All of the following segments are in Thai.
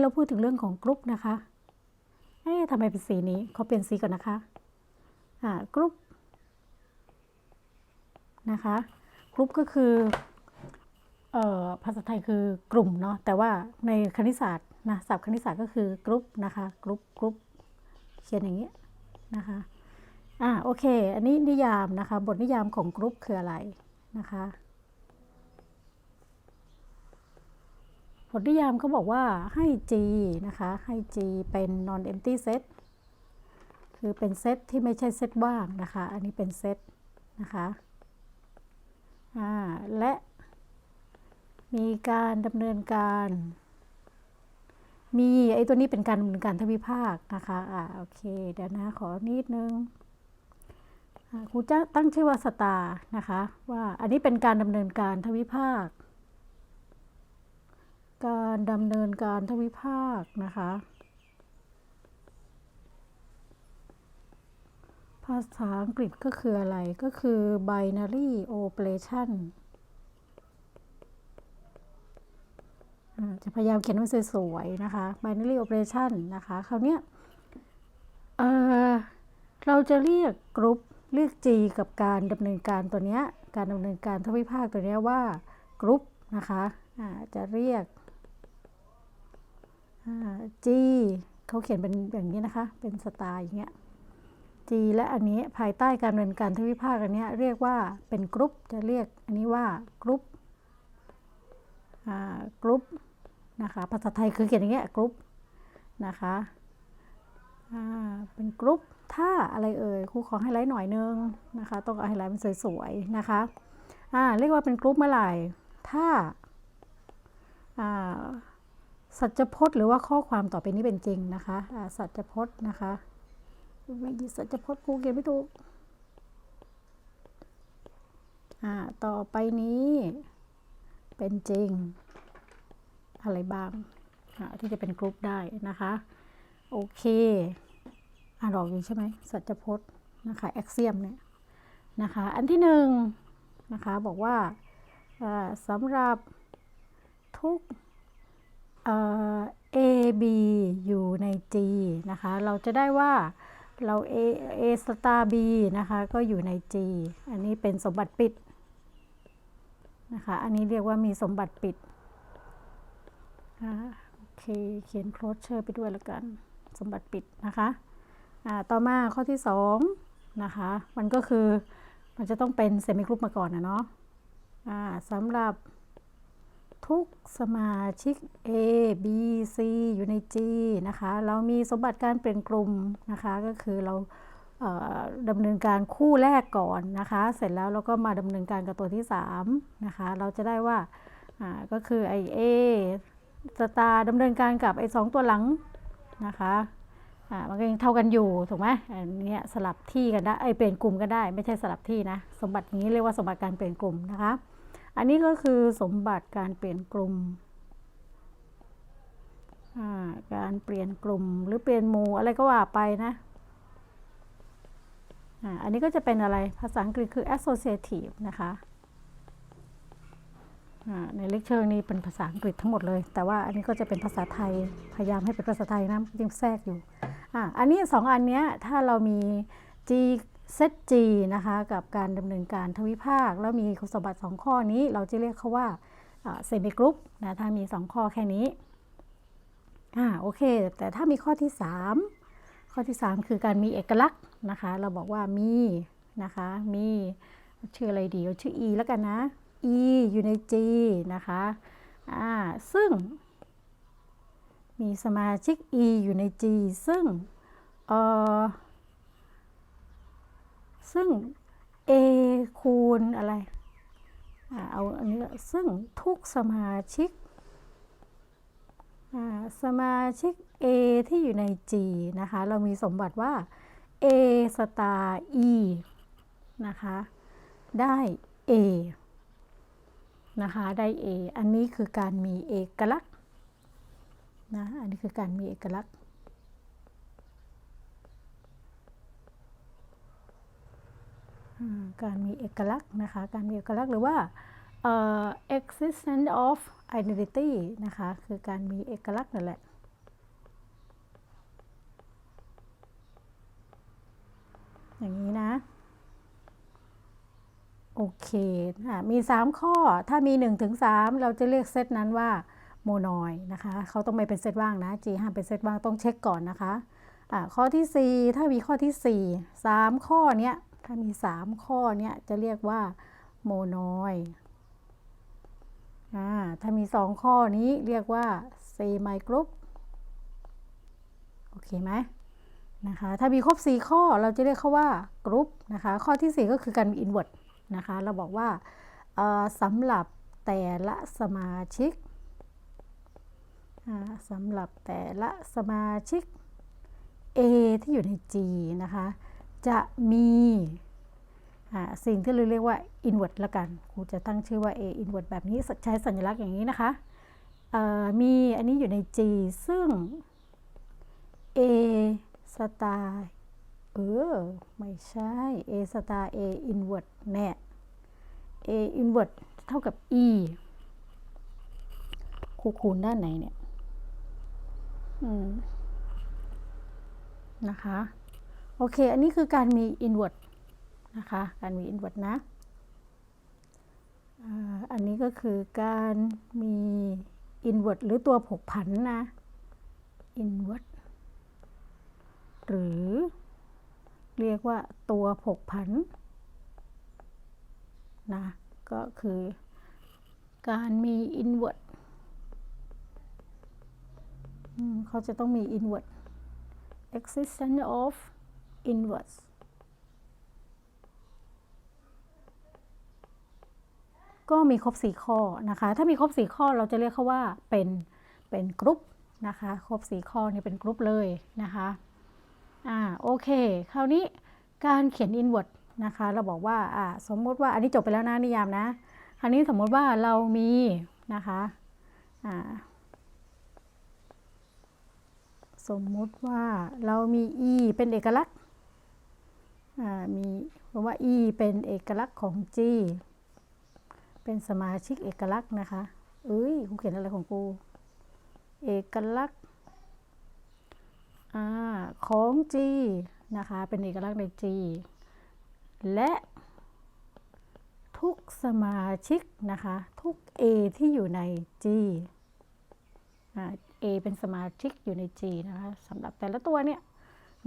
เราพูดถึงเรื่องของกรุ๊ปนะคะ เอ๊ะทำไมเป็นสีนี้เขาเปลี่ยนสีก่อนนะคะ อ่ากรุ๊ปนะคะ กรุ๊ปก็คือ เอ่อ ภาษาไทยคือกลุ่มเนาะ แต่ว่าในคณิตศาสตร์นะศัพท์คณิตศาสตร์ก็คือกรุ๊ปนะคะ กรุ๊ปกรุ๊ปเขียนอย่างนี้นะคะ อ่า โอเค อันนี้นิยามนะคะ บทนิยามของกรุ๊ปคืออะไรนะคะ บทนิยามเขาบอกว่าให้ G นะคะ ให้ G เป็น non empty set คือเป็นเซตที่ไม่ใช่เซตว่างนะคะ อันนี้เป็นเซตนะคะและมีการดำเนินการ มีไอ้ตัวนี้เป็นการดำเนินการทวิภาคนะคะอ่าโอเค เดี๋ยวนะ ขอนิดนึงครูจะตั้งชื่อว่าสตาร์นะคะ ว่าอันนี้เป็นการดำเนินการทวิภาค การดำเนินการทวิภาคนะคะ ภาษาอังกฤษก็คืออะไรก็คือ binary operation จะพยายามเขียนให้สวยๆนะคะ binary operation นะคะ คราวนี้เเราจะเรียกกรุ๊ปเรียก G กับการดำเนินการตัวนี้ การดำเนินการทวิภาคตัวนี้ว่ากรุ๊ปนะคะะจะเรียก G เขาเขียนเป็นอย่างนี้นะคะ เป็นสไตล์อย่างเงี้ย G และอันนี้ภายใต้การดำเนินการทวิภาคอันนี้เรียกว่าเป็นกรุ๊ปจะเรียกอันนี้ว่ากรุ๊ปกรุ๊ปนะคะภาษาไทยคือเขียนอย่างเงี้ยกรุ๊ปนะคะเป็นกรุ๊ปถ้าอะไรเอ่ยครูขอให้ไลท์หน่อยนึงนะคะ ต้องเอาให้ไลท์มันสวยๆนะคะเรียกว่าเป็นกรุ๊ปเมื่อไหร่ถ้า สัจพจน์หรือว่าข้อความต่อไปนี้เป็นจริงนะคะสัจพจน์นะคะไม่ดีสัจพจน์ครูเขียนไม่ถูกต่อไปนี้เป็นจริง อะไรบ้างที่จะเป็นกรุ๊ปได้นะคะ โอเคอ่านออกอยู่ใช่ไหมสัจพจน์นะคะแอคเซียมเนี่ยนะคะอันที่หนึ่งนะคะบอกว่าสำหรับทุก A B อยู่ใน G นะคะ เราจะได้ว่าเรา A A star B นะคะ ก็อยู่ใน G อันนี้เป็นสมบัติปิดนะคะ อันนี้เรียกว่ามีสมบัติปิดโอเค เขียน closure ไปด้วยแล้วกัน สมบัติปิดนะคะต่อมาข้อที่ 2 นะคะ มันก็คือมันจะต้องเป็นเซมิกรุ๊ปมาก่อนนะเนาะสำหรับ ทุกสมาชิก A B C อยู่ใน G นะคะ เรามีสมบัติการเปลี่ยนกลุ่มนะคะ ก็คือเราดำเนินการคู่แรกก่อนนะคะ เสร็จแล้วเราก็มาดำเนินการกับตัวที่3นะคะ เราจะได้ว่าก็คือไอ A สตาร์ดำเนินการกับไอสองตัวหลังนะคะมันก็ยังเท่ากันอยู่ถูกไหมอันนี้สลับที่กันได้ไอเปลี่ยนกลุ่มก็ได้ ไม่ใช่สลับที่นะ สมบัตินี้เรียกว่าสมบัติการเปลี่ยนกลุ่มนะคะ อันนี้ก็คือสมบัติการเปลี่ยนกลุ่ม การเปลี่ยนกลุ่มหรือเปลี่ยนหมู่อะไรก็ว่าไปนะ อันนี้ก็จะเป็นอะไร ภาษาอังกฤษคือ associative นะคะในเลคเชอร์นี้เป็นภาษาอังกฤษทั้งหมดเลย แต่ว่าอันนี้ก็จะเป็นภาษาไทย พยายามให้เป็นภาษาไทยนะยังแทรกอยู่ อันนี้สองอันนี้ถ้าเรามี G เซต G นะคะกับการดำเนินการทวิภาค แล้วมีคุณสมบัติ 2 ข้อนี้ เราจะเรียกเขาว่าเซมิกรุ๊ปนะถ้ามี 2 ข้อแค่นี้อ่าโอเค แต่ถ้ามีข้อที่ 3 ข้อที่ 3 คือการมีเอกลักษณ์นะคะ เราบอกว่ามีนะคะมีชื่ออะไรดีชื่อ E แล้วกันนะ E อยู่ใน G นะคะอ่าซึ่ง มีสมาชิก E อยู่ใน G ซึ่งเอ่อ ซึ่ง a คูณอะไรเอาอันนี้ซึ่งทุกสมาชิกสมาชิก a ที่อยู่ใน g นะคะ เรามีสมบัติว่า a สตาร์ e นะคะ ได้ a นะคะ ได้ a อันนี้คือการมีเอกลักษณ์นะ อันนี้คือการมีเอกลักษณ์ การมีเอกลักษณ์นะคะการมีเอกลักษณ์หรือว่า existence of identity นะคะคือการมีเอกลักษณ์นั่นแหละอย่างนี้นะ โอเคนะมี 3 ข้อถ้ามี 1-3 เราจะเรียกเซตนั้นว่าโมนอยนะคะเขาต้องไม่เป็นเซตว่างนะ G ห้ามเป็นเซตว่างต้องเช็คก่อนนะคะะข้อที่ 4 ถ้ามีข้อที่ 4 3 ข้อเนี้ย ถ้ามี 3 ข้อเนี้ยจะเรียกว่าโมนอยถ้ามี 2 ข้อนี้เรียกว่าเซมกรุ๊ปโอเคไหมนะคะถ้ามีครบ 4 ข้อเราจะเรียกเขาว่ากรุ๊ปนะคะข้อที่ 4 ก็คือการมีอินเวอร์ตนะคะเราบอกว่าสำหรับแต่ละสมาชิกสำหรับแต่ละสมาชิก A ที่อยู่ใน G นะคะ จะมีสิ่งที่เราเรียกว่า invert ละกัน ครูจะตั้งชื่อว่า A invert แบบนี้ใช้สัญลักษณ์อย่างนี้นะคะมีอันนี้อยู่ใน G ซึ่ง A สตาร์เออ ไม่ใช่ A สตาร์ A invert แน่ A invert เท่ากับ E ครูคูณด้านไหนเนี่ยนะคะ โอเค อันนี้คือการมี invert นะคะ การมี invert นะ อันนี้ก็คือการมี invert หรือตัวผกผันนะ invert หรือเรียกว่าตัวผกผันนะ ก็คือการมี invert อืมเขาจะต้องมี invert existence of inverse ก็มีครบ 4 ข้อนะคะ ถ้ามีครบ 4 ข้อเราจะเรียกเขาว่าเป็นเป็นกรุ๊ปนะคะ ครบ 4 ข้อนี่เป็นกรุ๊ปเลยนะคะอ่าโอเค คราวนี้การเขียน invert นะคะ เราบอกว่าอ่าสมมติว่าอันนี้จบไปแล้วนะนิยามนะ คราวนี้สมมติว่าเรามีนะคะอ่าสมมุติว่าเรามี e เป็นเอกลักษณ์ มีเพราะว่า e เป็นเอกลักษณ์ของ g เป็นสมาชิกเอกลักษณ์นะคะเอ้ยกูเขียนอะไรของกู เอกลักษณ์อของ g นะคะ เป็นเอกลักษณ์ใน g และทุกสมาชิกนะคะ ทุก a ที่อยู่ใน g A เป็นสมาชิกอยู่ใน G นะคะสำหรับแต่ละตัวเนี่ย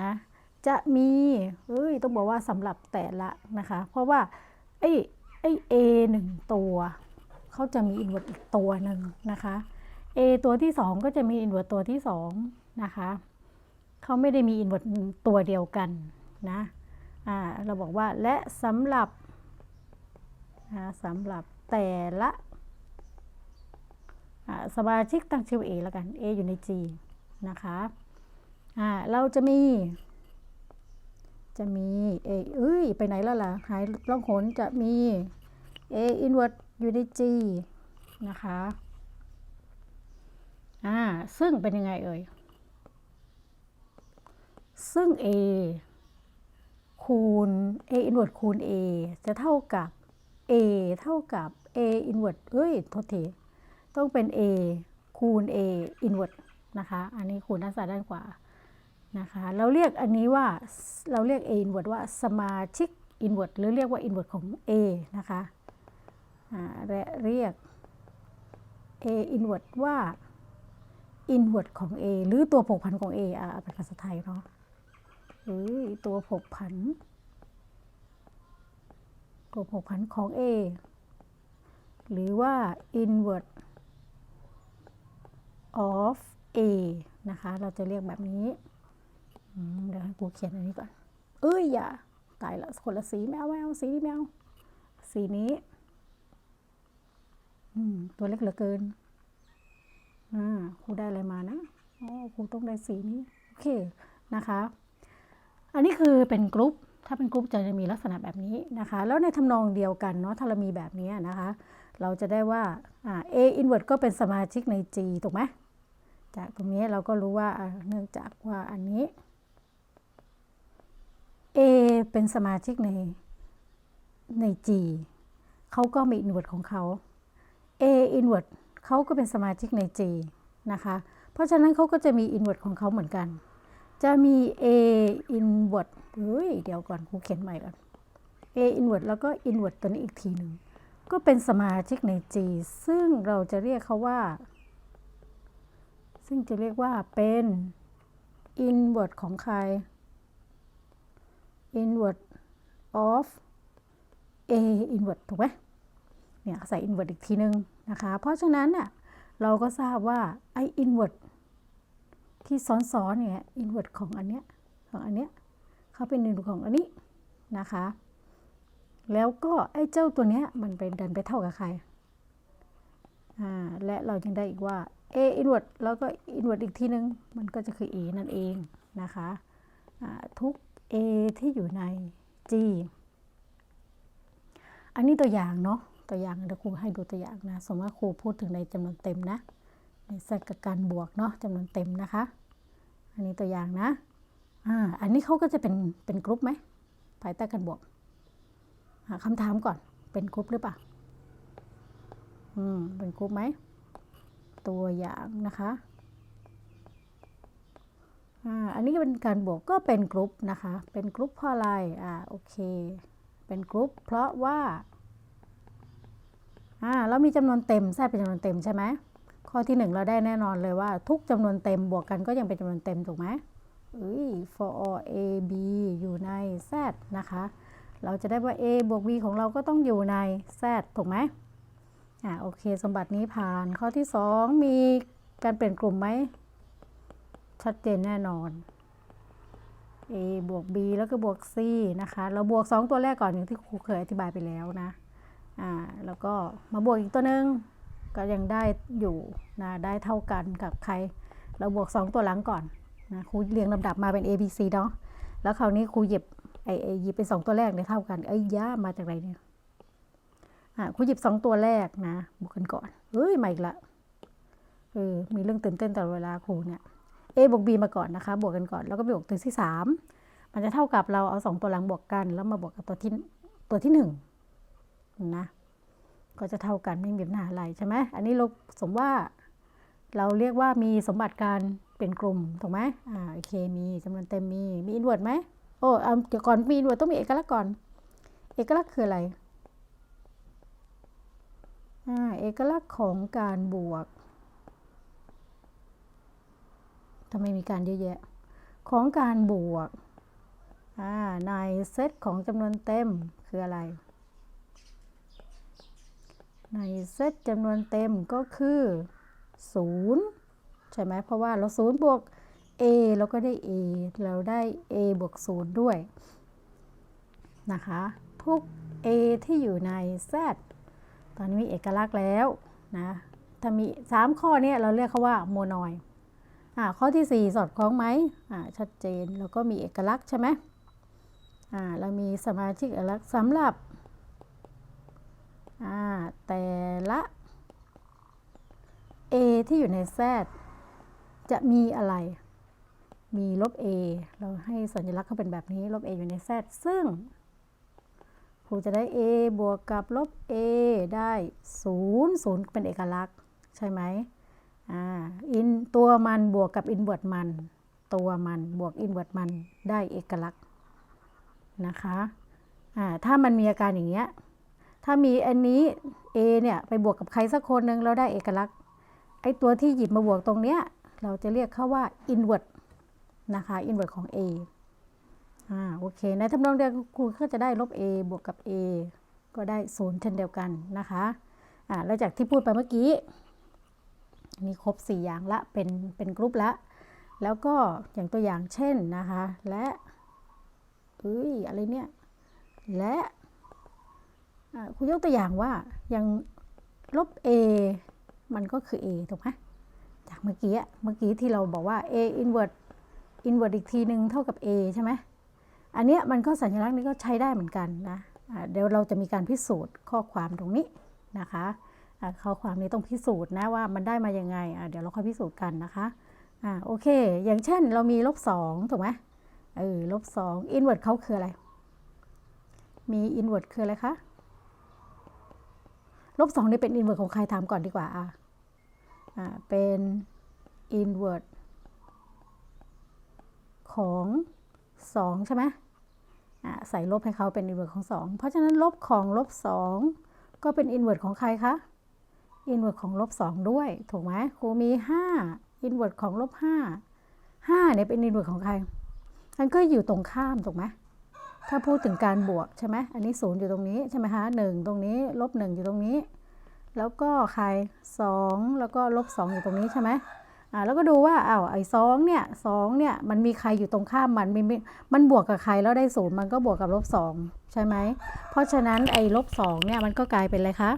นะ จะมีเอ้ยต้องบอกว่าสำหรับแต่ละนะคะ เพราะว่าไอ้ไอ้ A หนึ่งตัวเขาจะมีอินเวอร์ตอีกตัวหนึ่งนะคะ A ตัวที่ 2 ก็จะมีอินเวอร์ตตัวที่ 2 นะคะเขาไม่ได้มีอินเวอร์ตตัวเดียวกันนะอ่าเราบอกว่าและสำหรับนะสำหรับแต่ละสมาชิกตั้งชื่อ A แล้วกัน A อยู่ใน G นะคะ เราจะมี จะมี A เอ้ยไปไหนแล้วล่ะ หายล่องหนจะมี A inward อยู่ใน G นะคะอ่าซึ่งเป็นยังไงเอ่ย ซึ่ง A คูณ A inward คูณ A จะเท่ากับ A เท่ากับ A inward เอ้ยโทษที ต้องเป็น A คูณ A inward นะคะ อันนี้คูณด้านซ้ายด้านขวา นะคะเราเรียกอันนี้ว่าเราเรียก A inward ว่าสมาชิก inward หรือเรียกว่า inward ของ A นะคะและเรียก A inward ว่า inward ของ A หรือตัวผกผันของ A อ่าเป็นภาษาไทยเนาะหรือตัวผกผัน ตัวผกผันของ A หรือว่า inward of A นะคะ เราจะเรียกแบบนี้ เดี๋ยวให้กูเขียนอันนี้ก่อน เอ้ยอย่าตายละคนละสีแมวแมวสีแมวสีนี้อืมตัวเล็กเหลือเกิน อ่าครูได้อะไรมานะโอ๋อครูต้องได้สีนี้ โอเค นะคะ อันนี้คือเป็นกรุ๊ป ถ้าเป็นกรุ๊ปจะมีลักษณะแบบนี้นะคะ แล้วในทำนองเดียวกันเนาะ ถ้าเรามีแบบนี้นะคะ เราจะได้ว่า อ่า A inward ก็เป็นสมาชิกใน G ถูกไหม จากตรงนี้เราก็รู้ว่า เนื่องจากว่าอันนี้ A เป็นสมาชิกในใน G เขาก็มี inward ของเขา A inward เขาก็เป็นสมาชิกใน G นะคะ เพราะฉะนั้นเขาก็จะมี inward ของเขาเหมือนกัน จะมี a inward เฮ้ย เดี๋ยวก่อนครูเขียนใหม่ก่อน a inward แล้วก็ inward ตัวนี้อีกทีหนึ่ง ก็เป็นสมาชิกใน G ซึ่งเราจะเรียกเขาว่า ซึ่งจะเรียกว่าเป็น inward ของใคร inward of a inward ถูกไหมเนี่ยใส่ inward อีกทีนึงนะคะ เพราะฉะนั้นน่ะเราก็ทราบว่าไอ้ inward ที่ซ้อนๆเนี่ย inward ของอันเนี้ยของอันเนี้ยเขาเป็น inward ของอันนี้นะคะ แล้วก็ไอ้เจ้าตัวเนี้ยมันเป็นดันไปเท่ากับใครอ่าและเรายังได้อีกว่า a inward แล้วก็ inward อีกทีนึง มันก็จะคือ a นั่นเองนะคะทุก a ที่อยู่ใน g อันนี้ตัวอย่างเนาะตัวอย่างเดี๋ยวครูให้ดูตัวอย่างนะ สมมติว่าครูพูดถึงในจำนวนเต็มนะ ในเซตกับการบวกเนาะจำนวนเต็มนะคะ อันนี้ตัวอย่างนะอ่าอันนี้เขาก็จะเป็นเป็นกรุ๊ปไหมภายใต้การบวกหาคำถามก่อนเป็นกรุ๊ปหรือเปล่าอืมเป็นกรุ๊ปไหมตัวอย่างนะคะ อันนี้เป็นการบวกก็เป็นกรุ๊ปนะคะ เป็นกรุ๊ปเพราะอะไร อ่า โอเค เป็นกรุ๊ปเพราะว่า อ่า เรามีจำนวนเต็มแทรกเป็นจำนวนเต็มใช่ไหม ข้อที่หนึ่งเราได้แน่นอนเลยว่า ทุกจำนวนเต็มบวกกันก็ยังเป็นจำนวนเต็มถูกไหมเอ้ย for all a b อยู่ใน z นะคะ เราจะได้ว่า a บวก b ของเราก็ต้องอยู่ใน z ถูกไหมอ่า โอเค สมบัตินี้ผ่าน ข้อที่สองมีการเปลี่ยนกลุ่มไหม ชัดเจนแน่นอน a บวก b แล้วก็บวก c นะคะ เราบวก 2 ตัวแรกก่อนอย่างที่ครูเคยอธิบายไปแล้วนะ อ่า แล้วก็มาบวกอีกตัวหนึ่งก็ยังได้อยู่นะ ได้เท่ากันกับใคร เราบวก 2 ตัวหลังก่อนนะ ครูเรียงลำดับมาเป็น A B C เนาะ แล้วคราวนี้ครูหยิบไอ้ไอหยิบเป็น2ตัวแรกเนี่ยเท่ากันไอ้ย่ามาจากไหนเนี่ย อ่าครูหยิบ2ตัวแรกนะ บวกกันก่อน เฮ้ยมาอีกละ เออ มีเรื่องตื่นเต้นตลอดเวลาครูเนี่ย A บวก B มาก่อนนะคะ บวกกันก่อน แล้วก็บวกตัวที่ 3 มันจะเท่ากับเราเอา 2 ตัวหลังบวกกัน แล้วมาบวกกับตัวที่ตัวที่1นะก็จะเท่ากันไม่มีปัญหาอะไรใช่ไหมอันนี้เราสมว่าเราเรียกว่ามีสมบัติการเป็นกลุ่มถูกไหมอ่าโอเคมีจำนวนเต็มมีมีอินเวอร์ไหมโอ้เอาเดี๋ยวก่อนมีอินเวอร์ต้องมีเอกลักษณ์ก่อน เอกลักษณ์คืออะไรอ่าเอกลักษณ์ของการบวก ทำไมมีการเยอะแยะ ของการบวกในเซตของจำนวนเต็มคืออะไร ในเซตจำนวนเต็มก็คือ0ใช่ไหมเพราะว่าเรา0บวก a เราก็ได้ a เราได้ a บวก0ด้วยนะคะ ทุก a ที่อยู่ใน z ตอนนี้มีเอกลักษณ์แล้วนะ ถ้ามี 3 ข้อนี้เราเรียกเขาว่าโมนอย ข้อที่ 4 สอดคล้องไหมชัดเจนแล้วก็มีเอกลักษณ์ใช่ไหมเรามีสมาชิกเอกลักษณ์สำหรับแต่ละ a ที่อยู่ใน z จะมีอะไร มีลบ a เราให้สัญลักษณ์เขาเป็นแบบนี้ ลบ a อยู่ใน z ซึ่งครูจะได้ a บวกกับลบ a ได้ 0 0 เป็นเอกลักษณ์ ใช่ไหม อินตัวมันบวกกับอินเวอร์ตมัน ตัวมันบวกอินเวอร์ตมันได้เอกลักษณ์นะคะถ้ามันมีอาการอย่างเงี้ยถ้ามีอันนี้ A เนี่ยไปบวกกับใครสักคนหนึ่งเราได้เอกลักษณ์ไอตัวที่หยิบมาบวกตรงเนี้ยเราจะเรียกเขาว่า invert นะคะ invert ของ A อ่าโอเค ในทำนองเดียวครูก็จะได้ลบ A บวกกับ A ก็ได้ศูนย์เช่นเดียวกันนะคะอ่าแล้วจากที่พูดไปเมื่อกี้ มีครบ 4 อย่างละเป็นเป็นกรุ๊ปละ แล้วก็อย่างตัวอย่างเช่นนะคะ และเอ้ยอะไรเนี่ยและครูยกตัวอย่างว่าอย่างลบ a มันก็คือ a ถูกไหมจากเมื่อกี้เมื่อกี้ที่เราบอกว่า a invert invert อีกทีหนึ่งเท่ากับ a ใช่ไหมอันเนี้ยมันก็สัญลักษณ์นี้ก็ใช้ได้เหมือนกันนะเดี๋ยวเราจะมีการพิสูจน์ข้อความตรงนี้นะคะ ข้อความนี้ต้องพิสูจน์นะว่ามันได้มายังไงเดี๋ยวเราค่อยพิสูจน์กันนะคะอ่าโอเค อย่างเช่นเรามีลบสองถูกไหมเออลบสอง invert เขาคืออะไร มี invert คืออะไรคะลบสองนี่เป็นอินเวอร์ตของใครถามก่อนดีกว่าอะอ่าเป็นอินเวอร์ขของ2ใช่ไหมอ่าใส่ลบให้เขาเป็นอินเวอร์ตของ2เพราะฉะนั้นลบของลบ2ก็เป็นอินเวอร์ตของใครคะ อินเวอร์ของลบ2ด้วย ถูกไหมครูมี5อินเวอร์ของลบ5 5เนี่ยเป็นอินเวอร์ของใครมันก็อยู่ตรงข้ามถูกไหมถ้าพูดถึงการบวกใช่ไหมอันนี้ศูนย์อยู่ตรงนี้ใช่ไหมคะหนึ่งตรงนี้ลบหนึ่งอยู่ตรงนี้ แล้วก็ใครสองแล้วก็ลบสองอยู่ตรงนี้ใช่ไหมอ่าแล้วก็ดูว่าอ้าวไอ้สองเนี่ยสองเนี่ยมันมีใครอยู่ตรงข้ามมันมีมันบวกกับใครแล้วได้ศูนย์มันก็บวกกับลบสองใช่ไหมเพราะฉะนั้นไอ้ลบสองเนี่ยมันก็กลายเป็นอะไรคะ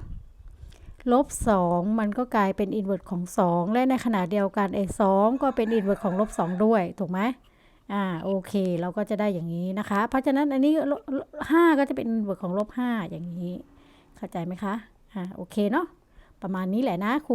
ลบสองมันก็กลายเป็นอินเวอร์ของสองและในขณะเดียวกันไอ้สองก็เป็นอินเวอร์ของลบสองด้วย ถูกไหมอ่าโอเคเราก็จะได้อย่างนี้นะคะ เพราะฉะนั้นอันนี้ห้าก็จะเป็นอินเวอร์ของลบห้าอย่างนี้ เข้าใจไหมคะอ่าโอเคเนาะประมาณนี้แหละนะครู